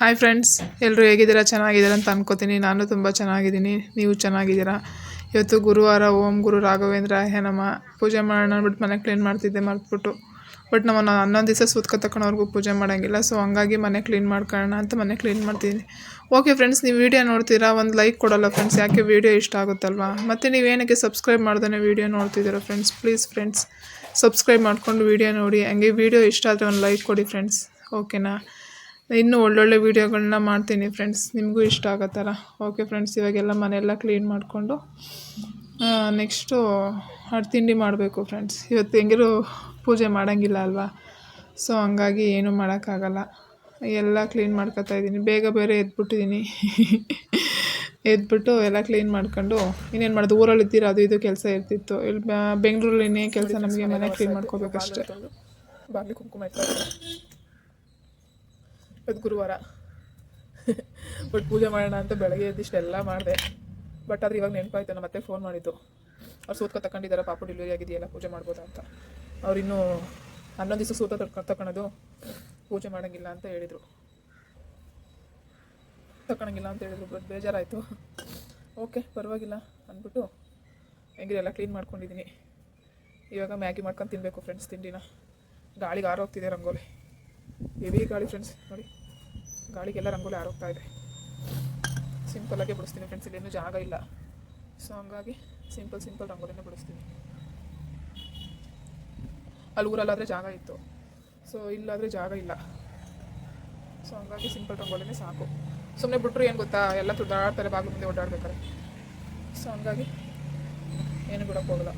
Hi friends ಎಲ್ಲರೂ ಹೇಗಿದ್ದೀರಾ? ಚೆನ್ನಾಗಿದ್ದೀರಾ ಅಂತ ಅನ್ಕೋತೀನಿ. ನಾನು ತುಂಬ ಚೆನ್ನಾಗಿದ್ದೀನಿ. ನೀವು ಚೆನ್ನಾಗಿದ್ದೀರಾ? ಇವತ್ತು ಗುರುವಾರ ಓಂ ಗುರು ರಾಘವೇಂದ್ರ ನಮ. ಪೂಜೆ ಮಾಡೋಣ ಅಂದ್ಬಿಟ್ಟು ಮನೆ ಕ್ಲೀನ್ ಮಾಡ್ತಿದ್ದೆ, ಮರೆತ್ಬಿಟ್ಟು. ಬಟ್ ನಮ್ಮ ನಾನು ಹನ್ನೊಂದು ದಿವಸ ಸೂತ್ಕ ತಗೊಳೋರ್ಗು ಪೂಜೆ ಮಾಡೋಂಗಿಲ್ಲ ಸೊ ಹಂಗಾಗಿ ಮನೆ ಕ್ಲೀನ್ ಮಾಡ್ಕೊಳ್ಳೋಣ ಅಂತ ಮನೆ ಕ್ಲೀನ್ ಮಾಡ್ತಿದ್ದೀನಿ. ಓಕೆ ಫ್ರೆಂಡ್ಸ್ ನೀವು ವೀಡಿಯೋ ನೋಡ್ತೀರಾ? ಒಂದು ಲೈಕ್ ಕೊಡೋಲ್ಲ ಫ್ರೆಂಡ್ಸ್ ಯಾಕೆ ವೀಡಿಯೋ ಇಷ್ಟ ಆಗುತ್ತಲ್ವಾ? ಮತ್ತು ನೀವೇನಕ್ಕೆ ಸಬ್ಸ್ಕ್ರೈಬ್ ಮಾಡ್ದೇ ವೀಡಿಯೋ ನೋಡ್ತಿದ್ದೀರಾ ಫ್ರೆಂಡ್ಸ್ ಪ್ಲೀಸ್ ಫ್ರೆಂಡ್ಸ್ ಸಬ್ಸ್ಕ್ರೈಬ್ ಮಾಡ್ಕೊಂಡು ವೀಡಿಯೋ ನೋಡಿ. ಹಂಗೆ ವೀಡಿಯೋ ಇಷ್ಟ ಆದರೆ ಒಂದು ಲೈಕ್ ಕೊಡಿ ಫ್ರೆಂಡ್ಸ್ ಓಕೆನಾ ಇನ್ನೂ ಒಳ್ಳೊಳ್ಳೆ ವೀಡಿಯೋಗಳನ್ನ ಮಾಡ್ತೀನಿ ಫ್ರೆಂಡ್ಸ್ ನಿಮಗೂ ಇಷ್ಟ ಆಗೋ ಥರ ಓಕೆ ಫ್ರೆಂಡ್ಸ್ ಇವಾಗೆಲ್ಲ ಮನೆಯೆಲ್ಲ ಕ್ಲೀನ್ ಮಾಡಿಕೊಂಡು ನೆಕ್ಸ್ಟು ಅಡ್ ತಿಂಡಿ ಮಾಡಬೇಕು ಫ್ರೆಂಡ್ಸ್ ಇವತ್ತು ಹೆಂಗಿರು ಪೂಜೆ ಮಾಡೋಂಗಿಲ್ಲ ಅಲ್ವಾ? ಸೊ ಹಂಗಾಗಿ ಏನೂ ಮಾಡೋಕ್ಕಾಗಲ್ಲ. ಎಲ್ಲ ಕ್ಲೀನ್ ಮಾಡ್ಕೊತಾ ಇದ್ದೀನಿ. ಬೇಗ ಬೇರೆ ಎದ್ಬಿಟ್ಟಿದ್ದೀನಿ ಎದ್ಬಿಟ್ಟು ಎಲ್ಲ ಕ್ಲೀನ್ ಮಾಡ್ಕೊಂಡು, ಇನ್ನೇನು ಮಾಡೋದು? ಊರಲ್ಲಿ ಇದ್ದೀರ? ಅದು ಇದು ಕೆಲಸ ಇರ್ತಿತ್ತು. ಇಲ್ಲಿ ಬೆಂಗಳೂರಲ್ಲಿ ಇನ್ನೇ ಕೆಲಸ ನಮಗೆ ಮನೆ ಕ್ಲೀನ್ ಮಾಡ್ಕೋಬೇಕಷ್ಟೇ. ಬಾಗಿಲು ಕುಂಕುಮ ಇವತ್ತು ಗುರುವಾರ. ಬಟ್ ಪೂಜೆ ಮಾಡೋಣ ಅಂತ ಬೆಳಗ್ಗೆ ಎದ್ದಿಷ್ಟೆಲ್ಲ ಮಾಡಿದೆ. ಬಟ್ ಆದರೆ ಇವಾಗ ನೆನಪಾಯ್ತು ನಮ್ಮ ಮತ್ತೆ ಫೋನ್ ಮಾಡಿದ್ದು. ಅವ್ರು ಸೂತ್ಕ ತಗೊಂಡಿದ್ದಾರೆ ಪಾಪು ಡೆಲಿವರಿ ಆಗಿದೆಯಲ್ಲ, ಪೂಜೆ ಮಾಡ್ಬೋದಾ ಅಂತ. ಅವ್ರು ಇನ್ನೂ ಹನ್ನೊಂದು ದಿವಸ ಸೂತ ತಕ್ಕ ಪೂಜೆ ಮಾಡೋಂಗಿಲ್ಲ ಅಂತ ಹೇಳಿದರು. ತಗೊಳಂಗಿಲ್ಲ ಅಂತ ಹೇಳಿದ್ರು, ಬಟ್ ಬೇಜಾರಾಯಿತು. ಓಕೆ, ಪರವಾಗಿಲ್ಲ ಅಂದ್ಬಿಟ್ಟು ಹೆಂಗಿರೆಲ್ಲ ಕ್ಲೀನ್ ಮಾಡ್ಕೊಂಡಿದ್ದೀನಿ ಇವಾಗ ಮ್ಯಾಗಿ ಮಾಡ್ಕೊಂಡು ತಿನ್ನಬೇಕು ಫ್ರೆಂಡ್ಸ್ ತಿಂಡಿನ. ಗಾಳಿಗೆ ಆರೋಗ್ತಿದೆ ರಂಗೋಲಿ. ಹೆವಿ ಗಾಳಿ ಫ್ರೆಂಡ್ಸ್ ನೋಡಿ. ಗಾಳಿಗೆಲ್ಲ ರಂಗೋಲಿ ಆರೋಗ್ತಾ ಇದೆ. ಸಿಂಪಲಾಗೆ ಬಿಡಿಸ್ತೀನಿ ಫ್ರೆಂಡ್ಸ್ ಇಲ್ಲೇನು ಜಾಗ ಇಲ್ಲ. ಸೊ ಹಂಗಾಗಿ ಸಿಂಪಲ್ ಸಿಂಪಲ್ ರಂಗೋಲಿನ ಬಿಡಿಸ್ತೀನಿ. ಅಲ್ಲಿ ಊರಲ್ಲಾದರೆ ಜಾಗ ಇತ್ತು. ಸೊ ಇಲ್ಲಾದರೆ ಜಾಗ ಇಲ್ಲ. ಸೊ ಹಂಗಾಗಿ ಸಿಂಪಲ್ ರಂಗೋಲಿನೇ ಸಾಕು. ಸುಮ್ಮನೆ ಬಿಟ್ಟರು ಏನು ಗೊತ್ತಾ? ಎಲ್ಲ ತುದ್ದಾಡ್ತಾರೆ ಬಾಗಿಲು ಮುಂದೆ ಓಡಾಡ್ಬೇಕಾರೆ ಸೊ ಹಂಗಾಗಿ ಏನು ಬಿಡೋಕ್ಕೆ ಹೋಗಲ್ಲ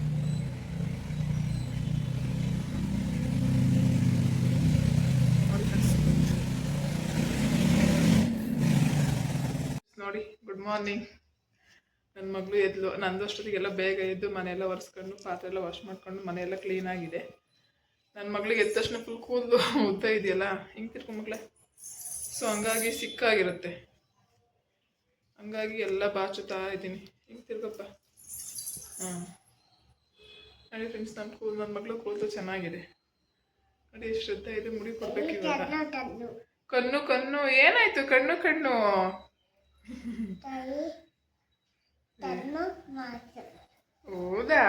ನೋಡಿ ಫ್ರೆಂಡ್ಸ್ ನೋಡಿ ಗುಡ್ ಮಾರ್ನಿಂಗ್ ನನ್ನ ಮಗಳು ಎದ್ಲು ನಂದು ಅಷ್ಟೊತ್ತಿಗೆಲ್ಲ ಬೇಗ ಎದ್ದು ಮನೆಯೆಲ್ಲ ಒರೆಸ್ಕೊಂಡು ಪಾತ್ರೆ ಎಲ್ಲ ವಾಶ್ ಮಾಡ್ಕೊಂಡು ಮನೆಯೆಲ್ಲ ಕ್ಲೀನ್ ಆಗಿದೆ. ನನ್ನ ಮಗಳಿಗೆ ಎದ್ದ ತಕ್ಷಣ ಫುಲ್ ಕೂದಲು ಉದ್ದ ಇದೆಯಲ್ಲ ಹಿಂಗೆ ತಿರ್ಕೊ ಮಗಳೇ. ಸೊ ಹಂಗಾಗಿ ಸಿಕ್ಕಾಗಿರುತ್ತೆ. ಹಂಗಾಗಿ ಎಲ್ಲ ಬಾಚುತ್ತಾ ಇದ್ದೀನಿ. ಹಿಂಗೆ ತಿರ್ಗಪ್ಪ. ಹಾಂ. ನೋಡಿ ಫ್ರೆಂಡ್ಸ್ ನನ್ನ ಕೂದಲು ನನ್ನ ಮಗಳು ಕೂದಲು ಚೆನ್ನಾಗಿದೆ. ನೋಡಿ ಎಷ್ಟು ಉದ್ದ ಇದೆ ಮುಡಿ ಕೊಡ್ಬೇಕು ಇವಾಗ. ಕಣ್ಣು ಕಣ್ಣು ಏನಾಯ್ತು? ಕಣ್ಣು ಕಣ್ಣು. ಹೌದಾ?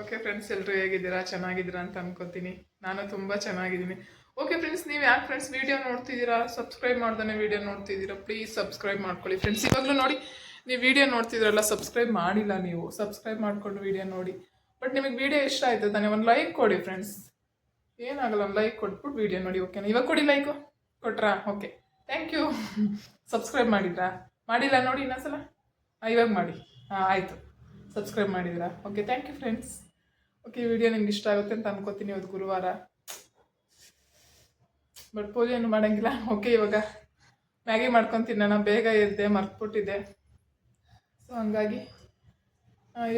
ಓಕೆ ಫ್ರೆಂಡ್ಸ್ ಎಲ್ಲರೂ ಹೇಗಿದ್ದೀರಾ? ಚೆನ್ನಾಗಿದ್ದೀರಾ ಅಂತ ಅನ್ಕೋತೀನಿ. ನಾನು ತುಂಬ ಚೆನ್ನಾಗಿದ್ದೀನಿ. ಓಕೆ ಫ್ರೆಂಡ್ಸ್ ನೀವು ಯಾಕೆ ಫ್ರೆಂಡ್ಸ್ ವೀಡಿಯೋ ನೋಡ್ತಿದ್ದೀರಾ? ಸಬ್ಸ್ಕ್ರೈಬ್ ಮಾಡ್ದೇ ವೀಡಿಯೋ ನೋಡ್ತಿದ್ದೀರಾ? ಪ್ಲೀಸ್ ಸಬ್ಸ್ಕ್ರೈಬ್ ಮಾಡ್ಕೊಳ್ಳಿ ಫ್ರೆಂಡ್ಸ್ ಇವಾಗಲೂ ನೋಡಿ, ನೀವು ವೀಡಿಯೋ ನೋಡ್ತಿದ್ರಲ್ಲ ಸಬ್ಸ್ಕ್ರೈಬ್ ಮಾಡಿಲ್ಲ ನೀವು. ಸಬ್ಸ್ಕ್ರೈಬ್ ಮಾಡ್ಕೊಂಡು ವೀಡಿಯೋ ನೋಡಿ. ಬಟ್ ನಿಮಗೆ ವೀಡಿಯೋ ಇಷ್ಟ ಆಯ್ತು, ತಾನೇ ಒಂದು ಲೈಕ್ ಕೊಡಿ ಫ್ರೆಂಡ್ಸ್ ಏನಾಗಲ್ಲ, ಒಂದು ಲೈಕ್ ಕೊಟ್ಬಿಟ್ಟು ವೀಡಿಯೋ ನೋಡಿ ಓಕೆನಾ ಇವಾಗ ಕೊಡಿ ಲೈಕು ಕೊಟ್ರಾ? ಓಕೆ ಥ್ಯಾಂಕ್ ಯು ಸಬ್ಸ್ಕ್ರೈಬ್ ಮಾಡಿದ್ರಾ? ಮಾಡಿಲ್ಲ ನೋಡಿ ಇನ್ನೊಂದ್ಸಲ. ಇವಾಗ ಮಾಡಿ. ಹಾಂ ಆಯಿತು. ಸಬ್ಸ್ಕ್ರೈಬ್ ಮಾಡಿದ್ರಾ? Okay thank you friends okay video ನಿಮ್ಗೆ ಇಷ್ಟ ಆಗುತ್ತೆ ಅಂತ ಅನ್ಕೋತೀನಿ ಇವತ್ತು ಗುರುವಾರ. ಬಟ್ ಪೂಜೆ ಏನು ಮಾಡೋಂಗಿಲ್ಲ. ಓಕೆ ಇವಾಗ ಮ್ಯಾಗಿ ಮಾಡ್ಕೊಂಡು ನಾನು ಬೇಗ ಎದ್ದೆ, ಮರ್ತ್ಬಿಟ್ಟಿದ್ದೆ. ಸೊ ಹಂಗಾಗಿ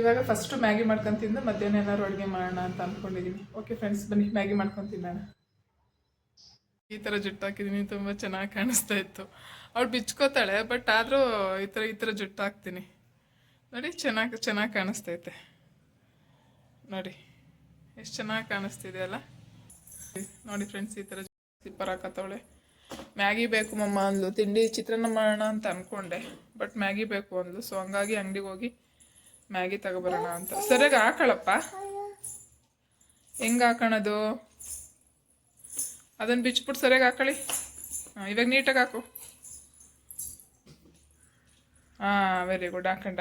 ಇವಾಗ ಫಸ್ಟು ಮ್ಯಾಗಿ ಮಾಡ್ಕೊಂಡು ಮಧ್ಯಾಹ್ನ ಏನಾದ್ರು ಅಡುಗೆ ಮಾಡೋಣ ಅಂತ ಅಂದ್ಕೊಂಡಿದ್ದೀನಿ ಓಕೆ ಫ್ರೆಂಡ್ಸ್ ಬನ್ನಿ. ಮ್ಯಾಗಿ ಮಾಡ್ಕೊಂಡು ತಿನ್ನೋಣ. ಈ ಥರ ಜುಟ್ಟು ಹಾಕಿದ್ದೀನಿ ತುಂಬ ಚೆನ್ನಾಗಿ ಕಾಣಿಸ್ತಾ ಇತ್ತು. ಅವಳು ಬಿಚ್ಕೋತಾಳೆ ಬಟ್ ಆದರೂ ಈ ಥರ ಈ ಥರ ಜುಟ್ಟು ಹಾಕ್ತೀನಿ ನೋಡಿ, ಚೆನ್ನಾಗಿ ಚೆನ್ನಾಗಿ ಕಾಣಿಸ್ತೈತೆ. ನೋಡಿ, ಎಷ್ಟು ಚೆನ್ನಾಗಿ ಕಾಣಿಸ್ತಿದೆ ಅಲ್ಲ? ನೋಡಿ ಫ್ರೆಂಡ್ಸ್ ಈ ಥರ ಸಿಪ್ಪರ್ ಹಾಕತ್ತವಳೆ. ಮ್ಯಾಗಿ ಬೇಕು ಮಮ್ಮ ಅಂದ್ಲು. ತಿಂಡಿ ಚಿತ್ರಾನ್ನ ಮಾಡೋಣ ಅಂತ ಅಂದ್ಕೊಂಡೆ ಬಟ್ ಮ್ಯಾಗಿ ಬೇಕು ಅಂದ್ಲು. ಸೊ ಹಂಗಾಗಿ ಅಂಗಡಿಗೆ ಹೋಗಿ ಮ್ಯಾಗಿ ತಗೊಬರೋಣ ಅಂತ. ಸರಿಯಾಗಿ ಹಾಕಳಪ್ಪ? ಹೆಂಗೆ ಹಾಕೋಣದು? ಅದನ್ನು ಬಿಚ್ಚಿಬಿಟ್ಟು ಸರಿಯಾಗಿ ಹಾಕೊಳ್ಳಿ. ಹಾಂ, ಇವಾಗ ನೀಟಾಗಿ ಹಾಕು. ಹಾಂ ವೆರಿ ಗುಡ್ ಹಾಕೊಂಡ?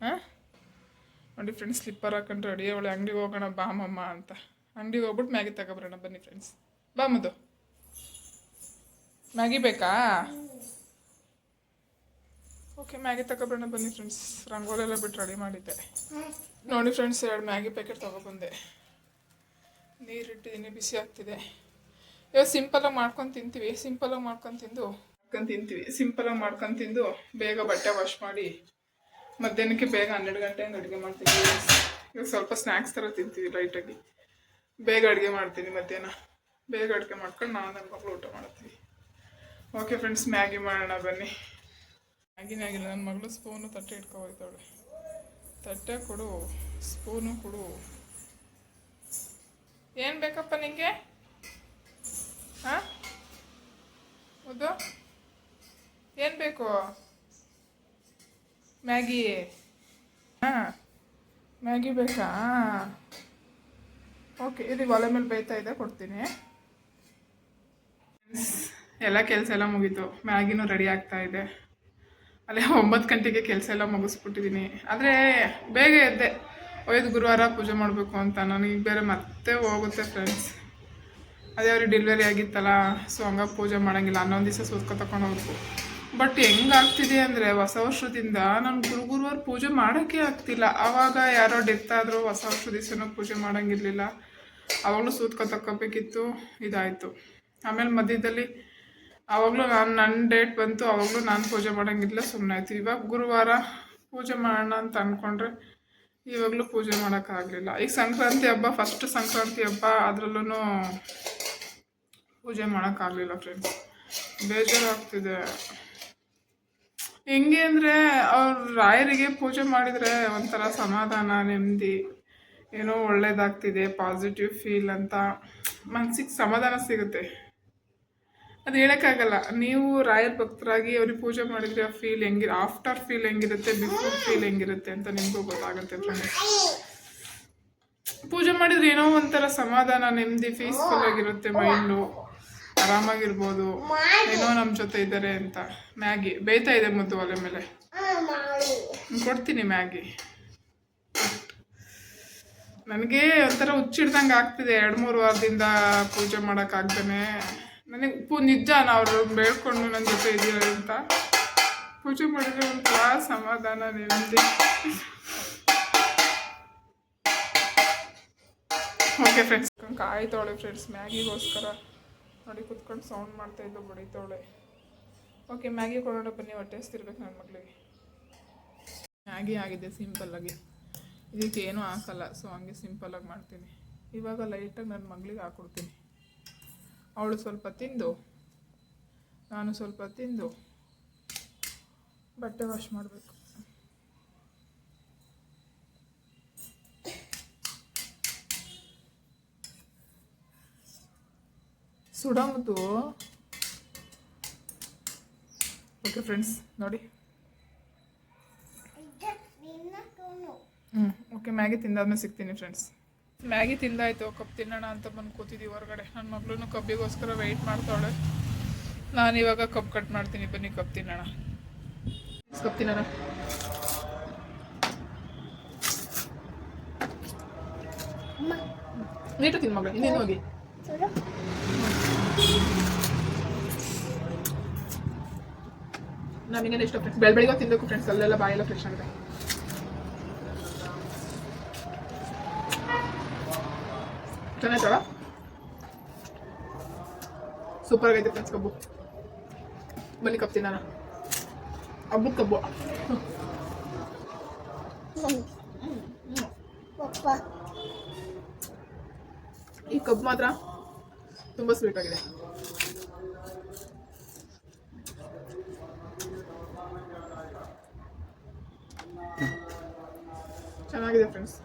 ಹಾಂ? ನೋಡಿ ಫ್ರೆಂಡ್ಸ್ ಸ್ಲಿಪ್ಪರ್ ಹಾಕೊಂಡು ರೆಡಿ ಅವಳೆ ಅಂಗಡಿಗೆ ಹೋಗೋಣ, ಬಾಮಮ್ಮ ಅಂತ. ಅಂಗಡಿಗೆ ಹೋಗ್ಬಿಟ್ಟು ಮ್ಯಾಗಿ ತಗೋಬರೋಣ ಬನ್ನಿ ಫ್ರೆಂಡ್ಸ್ ಬಾಮದು ಮ್ಯಾಗಿ ಬೇಕಾ? ಓಕೆ ಮ್ಯಾಗಿ ತಗೊಬರೋಣ ಬನ್ನಿ ಫ್ರೆಂಡ್ಸ್ ರಂಗೋಲೆಲ್ಲ ಬಿಟ್ಟು ರೆಡಿ ಮಾಡಿದ್ದೆ. ನೋಡಿ ಫ್ರೆಂಡ್ಸ್ ಎರಡು ಮ್ಯಾಗಿ ಪ್ಯಾಕೆಟ್ ತೊಗೊಬಂದೆ. ನೀರಿಟ್ಟಿದ್ದೀನಿ ಬಿಸಿ ಆಗ್ತಿದೆ. ಇವಾಗ ಸಿಂಪಲಾಗಿ ಮಾಡ್ಕೊಂಡು ತಿಂತೀವಿ. ಸಿಂಪಲಾಗಿ ಮಾಡ್ಕೊಂಡು ತಿಂದು ಮಾಡ್ಕೊಂಡು ತಿಂತೀವಿ. ಸಿಂಪಲಾಗಿ ಮಾಡ್ಕೊಂಡು ತಿಂದು ಬೇಗ ಬಟ್ಟೆ ವಾಶ್ ಮಾಡಿ ಮಧ್ಯಾಹ್ನಕ್ಕೆ ಬೇಗ ಹನ್ನೆರಡು ಗಂಟೆ ಹಂಗೆ ಅಡುಗೆ ಮಾಡ್ತೀನಿ ಇವಾಗ ಸ್ವಲ್ಪ ಸ್ನ್ಯಾಕ್ಸ್ ಥರ ತಿಂತೀವಿ ಲೈಟಾಗಿ ಬೇಗ ಅಡುಗೆ ಮಾಡ್ತೀನಿ ಮಧ್ಯಾಹ್ನ. ಬೇಗ ಅಡುಗೆ ಮಾಡ್ಕೊಂಡು ನಾನು ನನ್ನ ಮಗಳು ಊಟ ಮಾಡ್ತೀವಿ. ಓಕೆ ಫ್ರೆಂಡ್ಸ್ ಮ್ಯಾಗಿ ಮಾಡೋಣ ಬನ್ನಿ. ಮ್ಯಾಗಿನೇ ಆಗಿಲ್ಲ ನನ್ನ ಮಗಳು ಸ್ಪೂನು ತಟ್ಟೆ ಇಟ್ಕೊ ಹೋಯ್ತಾವಳೆ ತಟ್ಟೆ ಕೊಡು. ಸ್ಪೂನು ಕೊಡು. ಏನು ಬೇಕಪ್ಪ ನಿಮಗೆ ಹಾಂ? ಹೌದು ಏನು ಬೇಕು? ಮ್ಯಾಗಿ. ಹಾಂ. ಮ್ಯಾಗಿ ಬೇಕಾ? ಓಕೆ ಇಲ್ಲಿ ಒಲೆ ಮೇಲೆ ಬೇಯ್ತಾ ಇದೆ, ಕೊಡ್ತೀನಿ. ಎಲ್ಲ ಕೆಲಸ ಎಲ್ಲ ಮುಗೀತು. ಮ್ಯಾಗಿನೂ ರೆಡಿ ಆಗ್ತಾ ಇದೆ. ಅಲ್ಲೇ ಒಂಬತ್ತು ಗಂಟೆಗೆ ಕೆಲಸ ಎಲ್ಲ ಮುಗಿಸ್ಬಿಟ್ಟಿದ್ದೀನಿ ಆದರೆ ಬೇಗ ಎದ್ದೆ. ಒಯ್ದು ಗುರುವಾರ ಪೂಜೆ ಮಾಡಬೇಕು ಅಂತ. ನನಗೆ ಬೇರೆ ಮತ್ತೆ ಹೋಗುತ್ತೆ ಫ್ರೆಂಡ್ಸ್ ಅದೇ ಅವ್ರಿಗೆ ಡೆಲಿವರಿ ಆಗಿತ್ತಲ್ಲ ಸೊ ಹಂಗಾಗಿ ಪೂಜೆ ಮಾಡೋಂಗಿಲ್ಲ. ಹನ್ನೊಂದು ದಿವಸ ಸೂತ್ಕ ತಗೊಂಡು ಹೋಗ್ಬೇಕು ಬಟ್ ಹೆಂಗಾಗ್ತಿದೆ ಅಂದರೆ ಹೊಸ ವರ್ಷದಿಂದ ನಾನು ಗುರು ಗುರುವಾರ ಪೂಜೆ ಮಾಡೋಕ್ಕೆ ಆಗ್ತಿಲ್ಲ. ಆವಾಗ ಯಾರೋ ಡೆತ್ ಆದರೂ ಹೊಸ ವರ್ಷ ದಿವಸನೂ ಪೂಜೆ ಮಾಡೋಂಗಿರಲಿಲ್ಲ. ಆವಾಗಲೂ ಸೂತ್ಕ ತಗೋಬೇಕಿತ್ತು ಇದಾಯಿತು. ಆಮೇಲೆ ಮಧ್ಯದಲ್ಲಿ ಆವಾಗಲೂ ನಾನು ನನ್ನ ಡೇಟ್ ಬಂತು ಆವಾಗಲೂ ನಾನು ಪೂಜೆ ಮಾಡೋಂಗಿಲ್ಲ ಸುಮ್ಮನೆ ಆಯಿತು. ಇವಾಗ ಗುರುವಾರ ಪೂಜೆ ಮಾಡೋಣ ಅಂತ ಅಂದ್ಕೊಂಡ್ರೆ ಇವಾಗಲೂ ಪೂಜೆ ಮಾಡೋಕ್ಕಾಗಲಿಲ್ಲ ಈಗ ಸಂಕ್ರಾಂತಿ ಹಬ್ಬ ಫಸ್ಟ್ ಸಂಕ್ರಾಂತಿ ಹಬ್ಬ ಅದರಲ್ಲೂ ಪೂಜೆ ಮಾಡೋಕ್ಕಾಗಲಿಲ್ಲ ಫ್ರೆಂಡ್ಸ್ ಬೇಜಾರಾಗ್ತಿದೆ. ಹೆಂಗೆ ಅಂದರೆ ಅವ್ರ ರಾಯರಿಗೆ ಪೂಜೆ ಮಾಡಿದರೆ ಒಂಥರ ಸಮಾಧಾನ, ನೆಮ್ಮದಿ, ಏನೋ ಒಳ್ಳೇದಾಗ್ತಿದೆ ಪಾಸಿಟಿವ್ ಫೀಲ್ ಅಂತ ಮನ್ಸಿಗೆ ಸಮಾಧಾನ ಸಿಗುತ್ತೆ. ಅದು ಹೇಳೋಕ್ಕಾಗಲ್ಲ. ನೀವು ರಾಯರ ಭಕ್ತರಾಗಿ ಅವ್ರಿಗೆ ಪೂಜೆ ಮಾಡಿದ್ರೆ ಆ ಫೀಲ್ ಹೆಂಗಿರ ಆಫ್ಟರ್ ಫೀಲ್ ಹೆಂಗಿರುತ್ತೆ ಬಿಫೋರ್ ಫೀಲ್ ಹೆಂಗಿರುತ್ತೆ ಅಂತ ನಿಮಗೂ ಗೊತ್ತಾಗುತ್ತೆ ಪೂಜೆ ಮಾಡಿದ್ರೆ ಏನೋ ಒಂಥರ ಸಮಾಧಾನ, ನೆಮ್ಮದಿ ಪೀಸ್ಫುಲ್ ಆಗಿರುತ್ತೆ ಮೈಂಡು ಆರಾಮಾಗಿರ್ಬೋದು. ಏನೋ ನಮ್ಮ ಜೊತೆ ಇದ್ದಾರೆ ಅಂತ. ಮ್ಯಾಗಿ, ಬೇಯ್ತಾ ಇದೆ ಮುದ್ದು ಒಲೆ ಮೇಲೆ. ಕೊಡ್ತೀನಿ ಮ್ಯಾಗಿ. ನನಗೆ ಒಂಥರ ಹುಚ್ಚಿಡ್ದಂಗೆ ಆಗ್ತಿದೆ. ಎರಡು ಮೂರು ವಾರದಿಂದ ಪೂಜೆ ಮಾಡೋಕ್ಕಾಗ್ದೇ ನನಗೆ ಉಪ್ಪು ನಿಜಾನ ಅವರು ಬೇಡ್ಕೊಂಡು ನನ್ನ ಜೊತೆ ಇದೆಯೋ ಅಂತ. ಪೂಜೆ ಮಾಡಿದ್ರೆ ಒಂಥರ ಸಮಾಧಾನ ನೆಮ್ಮದಿ. ಓಕೆ ಫ್ರೆಂಡ್ಸ್ ಕಾಯ್ತಾವಳೆ ಫ್ರೆಂಡ್ಸ್ ಮ್ಯಾಗಿಗೋಸ್ಕರ ನೋಡಿ ಕುತ್ಕೊಂಡು ಸೌಂಡ್ ಮಾಡ್ತಾ ಇದ್ದು ಬಡಿತಾವಳೆ ಓಕೆ ಮ್ಯಾಗಿ ಕೊಡೋಣ ಬನ್ನಿ, ಹೊಟ್ಟೆ ಹಸ್ತಿರ್ಬೇಕು ನನ್ನ ಮಗಳಿಗೆ. ಮ್ಯಾಗಿ ಆಗಿದೆ ಸಿಂಪಲ್ಲಾಗಿ ಇದಕ್ಕೆ ಏನೂ ಹಾಕಲ್ಲ ಸೊ ಹಂಗೆ ಸಿಂಪಲ್ಲಾಗಿ ಮಾಡ್ತೀನಿ. ಇವಾಗ ಲೈಟಾಗಿ ನನ್ನ ಮಗಳಿಗೆ ಹಾಕ್ಕೊಡ್ತೀನಿ ಅವಳು ಸ್ವಲ್ಪ ತಿಂದು ನಾನು ಸ್ವಲ್ಪ ತಿಂದು ಬಟ್ಟೆ ವಾಶ್ ಮಾಡಬೇಕು. ಸುಡಮದು ಓಕೆ ಫ್ರೆಂಡ್ಸ್ ನೋಡಿ. ಹ್ಞೂ ಓಕೆ ಮ್ಯಾಗಿ ತಿಂದಾದ್ಮೇಲೆ ಸಿಗ್ತೀನಿ ಫ್ರೆಂಡ್ಸ್ ಮ್ಯಾಗಿ ತಿಂದಾಯ್ತು, ಕಪ್ ತಿನ್ನೋಣ ಅಂತ ಬಂದು ಕೂತಿದ್ದೀವಿ ಹೊರಗಡೆ. ನನ್ನ ಮಗಳೂ ಕಬ್ಬಿಗೋಸ್ಕರ ವೆಯ್ಟ್ ಮಾಡ್ತಾಳೆ ನಾನು ಇವಾಗ ಕಬ್ಬು ಕಟ್ ಮಾಡ್ತೀನಿ, ಬನ್ನಿ ಕಪ್ ತಿನ್ನೋಣ. ಕಪ್ ತಿನ್ನೋಣ. ನೀಟು ತಿನ್ ಮಗಳು, ಇನ್ನೇನು ಹೋಗಿ? ನಮಗೇನು ಇಷ್ಟ ಫ್ರೆಂಡ್ಸ್ ಬೆಳ ಬೆಳಿಗ್ಗೆ ಫ್ರೆಂಡ್ಸ್ ಅಲ್ಲೆಲ್ಲ ಬಾಯೆಲ್ಲ ಫ್ರೆಶ್ ಆಗಿದೆ ಚೆನ್ನಾಯ್ತಲ್ಲ ಸೂಪರ್ ಆಗೈತೆ ಫ್ರೆಂಡ್ಸ್ ಕಬ್ಬು. ಬನ್ನಿ ಕಪ್ ತಿನ್ನೋಣ. ಹಬ್ಬದ ಕಬ್ಬು. ಈ ಕಬ್ಬು ಮಾತ್ರ ತುಂಬ ಸ್ವೀಟ್ ಆಗಿದೆ. ಚೆನ್ನಾಗಿದೆ ಫ್ರೆಂಡ್ಸ್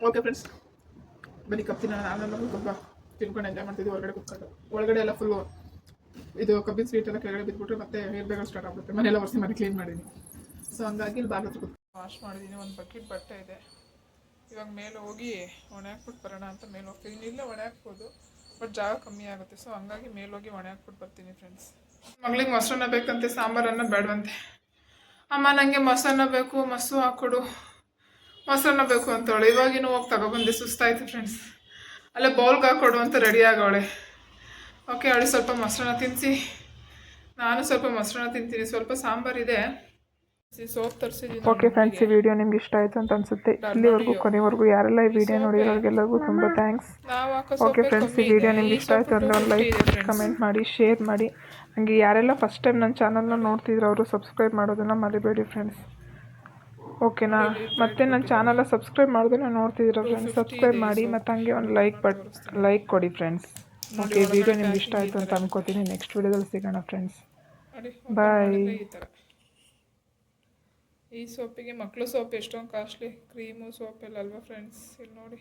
ಓಕೆ ಫ್ರೆಂಡ್ಸ್ ಬನ್ನಿ ಕಪ್ ತಿನ್ನ ನಾನು ನಮ್ಮ ಕಬ್ಬ. ತಿನ್ಕೊಂಡು ಎಂಜಾಯ್ ಮಾಡ್ತಿದ್ವಿ. ಹೊರಗಡೆ ಕುತ್ಕೊಂಡು ಒಳಗಡೆ ಎಲ್ಲ ಫುಲ್ಲು ಇದು ಕಬ್ಬಿನ ಸ್ವೀಟ್ ಎಲ್ಲ ಕೆಳಗಡೆ ಬಿದ್ದುಬಿಟ್ರೆ ಮತ್ತೆ ಹೇರ್ ಬೇಗ ಸ್ಟಾರ್ಟ್ ಆಗುತ್ತೆ ಮನೆಯೆಲ್ಲ ಒರೆಸಿ ಮಾಡಿ ಕ್ಲೀನ್ ಮಾಡಿದ್ದೀನಿ ಸೊ ಹಂಗಾಗಿ ಇಲ್ಲಿ ಬಾಗಿಲು ವಾಶ್ ಮಾಡಿದ್ದೀನಿ ಒಂದು ಬಕೆಟ್ ಬಟ್ಟೆ ಇದೆ. ಇವಾಗ ಮೇಲೆ ಹೋಗಿ ಒಣ ಹಾಕ್ಬಿಟ್ಟು ಬರೋಣ ಅಂತ ಮೇಲೆ ಹೋಗ್ತೀನಿ ಇಲ್ಲೇ ಒಣ ಹಾಕ್ಬೋದು ಬಟ್ ಜಾಗ ಕಮ್ಮಿ ಆಗುತ್ತೆ. ಸೊ ಹಂಗಾಗಿ ಮೇಲೆ ಹೋಗಿ ಒಣ ಹಾಕ್ಬಿಟ್ಟು ಬರ್ತೀನಿ ಫ್ರೆಂಡ್ಸ್ ಮಗಳಿಗೆ ಮೊಸರನ್ನ ಬೇಕಂತೆ ಸಾಂಬಾರನ್ನ ಬೇಡವಂತೆ. ಅಮ್ಮ ನನಗೆ ಮೊಸರನ್ನ ಬೇಕು ಮೊಸರು ಹಾಕ್ಕೊಡು. ಮೊಸರನ್ನ ಬೇಕು ಅಂತವಳೆ. ಇವಾಗಿನೂ ಹೋಗಿ ತಗೊಬಂದೆ ಸುಸ್ತಾಯ್ತು ಫ್ರೆಂಡ್ಸ್ ಅಲ್ಲೇ ಬೌಲ್ಗೆ ಹಾಕೊಡು ಅಂತ ರೆಡಿ ಆಗವಳೆ. ಓಕೆ ಅವಳು ಸ್ವಲ್ಪ ಮೊಸರನ್ನ ತಿನ್ನಿಸಿ ನಾನು ಸ್ವಲ್ಪ ಮೊಸರನ್ನ ತಿಂತೀನಿ. ಸ್ವಲ್ಪ ಸಾಂಬಾರಿದೆ ಸೋಪ್ ತರಿಸಿದ್ದೀನಿ ಓಕೆ ಫ್ರೆಂಡ್ಸ್ ಈ ವಿಡಿಯೋ ನಿಮ್ಗೆ ಇಷ್ಟ ಆಯ್ತು ಅಂತ ಅನ್ಸುತ್ತೆ. ಇಲ್ಲಿವರೆಗೂ ಕೊನೆವರೆಗೂ ಯಾರೆಲ್ಲ ಈ ವಿಡಿಯೋ ನೋಡಿರೋರಿಗೆಲ್ಲರಿಗೂ ತುಂಬ ಥ್ಯಾಂಕ್ಸ್ ಓಕೆ ಫ್ರೆಂಡ್ಸ್ ಈ ವಿಡಿಯೋ ನಿಮ್ಗೆ ಇಷ್ಟ ಆಯ್ತು ಅಂದರೆ ಒಂದು ಲೈಕ್ ಕಮೆಂಟ್ ಮಾಡಿ ಶೇರ್ ಮಾಡಿ. ಹಾಗೆ ಯಾರೆಲ್ಲ ಫಸ್ಟ್ ಟೈಮ್ ನನ್ನ ಚಾನಲ್ನ ನೋಡ್ತಿದ್ರು ಅವರು ಸಬ್ಸ್ಕ್ರೈಬ್ ಮಾಡೋದನ್ನು ಮರಿಬೇಡಿ ಫ್ರೆಂಡ್ಸ್ ಓಕೆನಾ ಮತ್ತೆ ನನ್ನ ಚಾನಲ್ನ ಸಬ್ಸ್ಕ್ರೈಬ್ ಮಾಡಿದ್ರೆ ನೋಡ್ತಿದ್ದೀರ ಫ್ರೆಂಡ್ಸ್ ಸಬ್ಸ್ಕ್ರೈಬ್ ಮಾಡಿ ಮತ್ತು ಹಂಗೆ ಒಂದು ಲೈಕ್ ಬಟ್ ಲೈಕ್ ಕೊಡಿ ಫ್ರೆಂಡ್ಸ್ ಓಕೆ ವೀಡಿಯೋ ನಿಮ್ಗೆ ಇಷ್ಟ ಆಯಿತು ಅಂತ ಅಂದ್ಕೋತೀನಿ ನೆಕ್ಸ್ಟ್ ವಿಡಿಯೋದಲ್ಲಿ ಸಿಗೋಣ ಫ್ರೆಂಡ್ಸ್ ಬಾಯ್ ಈ ಈ ಸೋಪಿಗೆ ಮಕ್ಕಳು ಸೋಪ್ ಎಷ್ಟೊಂದು ಕಾಸ್ಟ್ಲಿ ಕ್ರೀಮು ಸೋಪ್ ಎಲ್ಲ ಅಲ್ವಾ ಫ್ರೆಂಡ್ಸ್ ಇಲ್ಲಿ ನೋಡಿ.